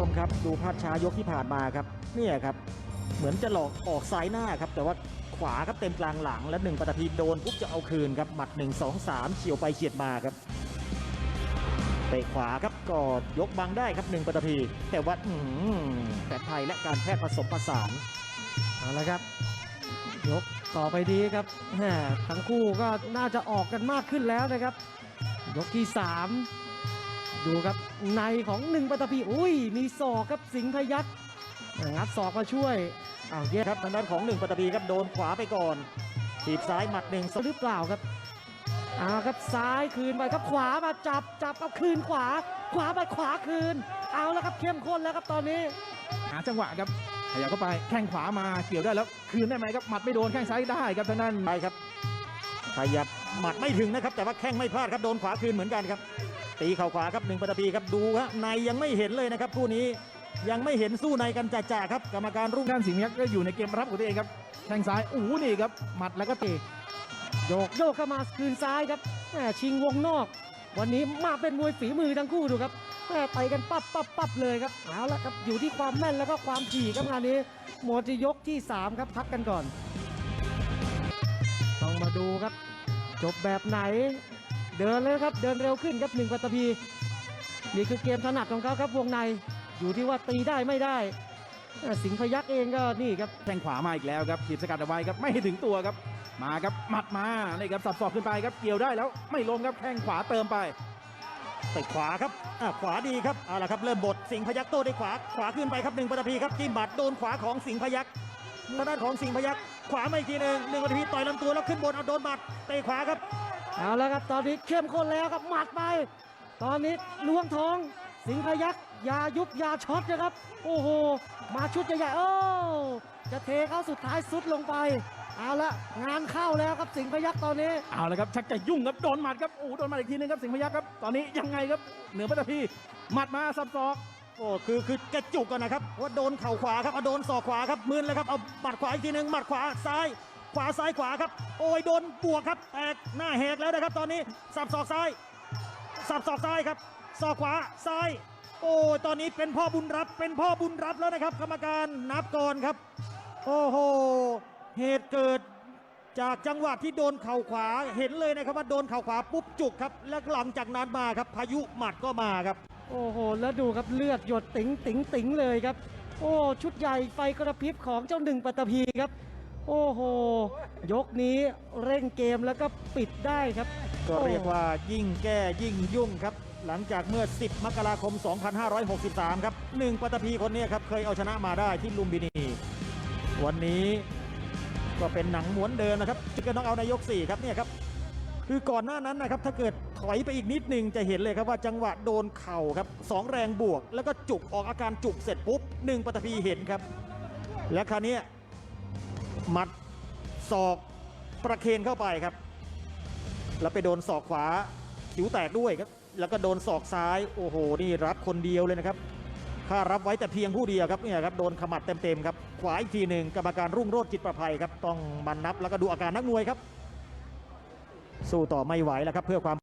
ชมครับ ดูภาพช้ายกที่ผ่านมาครับเนี่ยครับ เหมือนจะหลอกออกซ้ายหน้าครับ แต่ว่าขวาครับเต็มกลางหลังและหนึ่งปฏิทีโดนปุ๊บจะเอาคืนครับหมัด 1 2 3เฉียวไปเฉียดมาครับเตะขวาครับก็ยกบังได้ครับหนึ่งปฏิทีแต่ว่าอื้อหือแผนไทยและการแพทย์ผสมผสานเอาละครับ ยกต่อไปดีครับทั้งคู่ก็น่าจะออกกันมากขึ้นแล้วนะครับ ยกที่ 3 ดูครับในของหนึ่งปัตตพีอุ้ย มีศอกครับสิงห์พยักษ์งัดศอกมาช่วยอ้าวเย็ดครับทางด้านของหนึ่งปฐพีครับโดนขวาไปก่อนถีบซ้ายหมัดหนึ่งหรือเปล่าครับอ้าวครับซ้ายคืนไปครับขวามาจับจับเอาคืนขวา ขวาไปขวาคืน เอาแล้วครับเข้มข้นแล้วครับตอนนี้ หาจังหวะครับขยับเข้าไปแข้งขวามาเกี่ยวได้แล้วคืนได้ไหมครับหมัดไม่โดนแข้งซ้ายได้ครับทางนั้นไปครับขยับหมัดไม่ถึงนะครับ แต่ว่าแข้งไม่พลาดครับโดนขวาคืนเหมือนกันครับ ตีเข่าขวาครับหนึ่งปฐพีครับดูฮะในยังไม่เห็นเลยนะครับคู่นี้ยังไม่เห็นสู้ในกันจ่าๆครับกรรมการรุ่งด้านสิงห์ยักษ์ก็อยู่ในเกมรับของตัวเองครับแข้งซ้ายโอ้โหนี่ครับหมัดแล้วก็เตะโยกโยกเข้ามาคืนซ้ายครับแหมชิงวงนอก วันนี้มาเป็นมวยฝีมือทั้งคู่ดูครับแหมไปกันปั๊บปั๊บปั๊บเลยครับเอาละครับอยู่ที่ความแม่นแล้วก็ความถี่ครับงานนี้หมดที่ยกที่ 3 ครับพักกันก่อน ต้องมาดูครับ จบแบบไหน เดินเลยครับเดินเร็วขึ้นครับหนึ่งปัตตพีนี่คือเกมถนัดของเขาครับวงในอยู่ที่ว่าตีได้ไม่ได้แหมสิงห์พยักษ์เองก็นี่ครับแข้งขวามาอีกแล้วครับถีบสกัดเอาไว้ครับไม่ให้ถึงตัวครับ มาครับหมัดมานี่ครับสับศอกขึ้นไปครับเกี่ยวได้แล้วไม่ล้มครับแข้งขวาเติมไปเตะขวาครับอะขวาดีครับเอาละครับเริ่มบทสิงห์พยักโต้ด้วยขวาขวาขึ้นไปครับหนึ่งปฐพีครับจิ้มบัดโดนขวาของสิงห์พยักทางด้านของสิงห์พยักขวามาอีกทีหนึ่งหนึ่งปฐพีต่อยลำตัวแล้วขึ้นบนเอาโดนบัดเตะขวาครับ เอาแล้วครับตอนนี้เข้มข้นแล้วครับหมัดไป ตอนนี้ล้วงท้อง สิงห์พยักยายุบยาช็อตนะครับ โอ้โห มาชุดใหญ่ๆโอ้จะเทเข้าสุดท้ายสุดลงไป เอาละงานเข้าแล้วครับสิงห์พยักตอนนี้ เอาละครับชักจะยุ่งครับโดนหมัดครับโอ้โหโดนหมัดอีกทีนึงครับสิงห์พยักครับตอนนี้ยังไงครับเหนือปัตตพีหมัดมาสับศอก โอ้คือคือแกจุกกันนะครับว่าโดนเข่าขวาครับเอาโดนศอกขวาครับมืนเลยครับเอาหมัดขวาอีกทีหนึ่งหมัดขวาซ้าย ขวาซ้ายขวาครับ โอ้ยโดนบวกครับแตกหน้าแหกแล้วนะครับ ตอนนี้สับศอกซ้าย สับศอกซ้ายครับศอกขวาซ้าย โอ้ยตอนนี้เป็นพ่อบุญรับเป็นพ่อบุญรับแล้วนะครับ กรรมการนับก่อนครับ โอ้โหเหตุเกิดจากจังหวะที่โดนเข่าขวาเห็นเลยนะครับว่าโดนเข่าขวาปุ๊บจุกครับ และหลังจากนั้นมาครับ พายุหมัดก็มาครับ โอ้โห แล้วดูครับเลือดหยดติ๋งติ๋งติ๋งเลยครับ โอ้ชุดใหญ่ไฟกระพริบของเจ้าหนึ่งปัตตภีครับ โอ้โห ยกนี้เร่งเกมแล้วก็ปิดได้ครับ ก็เรียกว่ายิ่งแก้ยิ่งยุ่งครับ หลังจากเมื่อ 10 มกราคม 2563 ครับหนึ่งปัตตภีคนนี้ครับ เคยเอาชนะมาได้ที่ลุมพินี วันนี้ก็เป็นหนังม้วนเดิมนะครับจึงก็ต้องเอาในยก 4 ครับเนี่ยครับ คือก่อนหน้านั้นนะครับ ถ้าเกิดถอยไปอีกนิดนึงจะเห็นเลยครับว่าจังหวะโดนเข่าครับสองแรงบวก แล้วก็จุกออกอาการจุกเสร็จปุ๊บหนึ่งปัตตภีเห็นครับ และคราวนี้ หมัดศอกประเคนเข้าไปครับ แล้วไปโดนศอกขวาคิ้วแตกด้วยครับ แล้วก็โดนศอกซ้ายโอ้โหนี่รับคนเดียวเลยนะครับข้ารับไว้แต่เพียงผู้เดียวครับเนี่ยครับโดนขมัดเต็มๆครับขวาอีกทีหนึ่งกรรมการรุ่งโรจน์จิตประภัยครับต้องมันนับแล้วก็ดูอาการนักมวยครับ สู้ต่อไม่ไหวแล้วครับเพื่อความ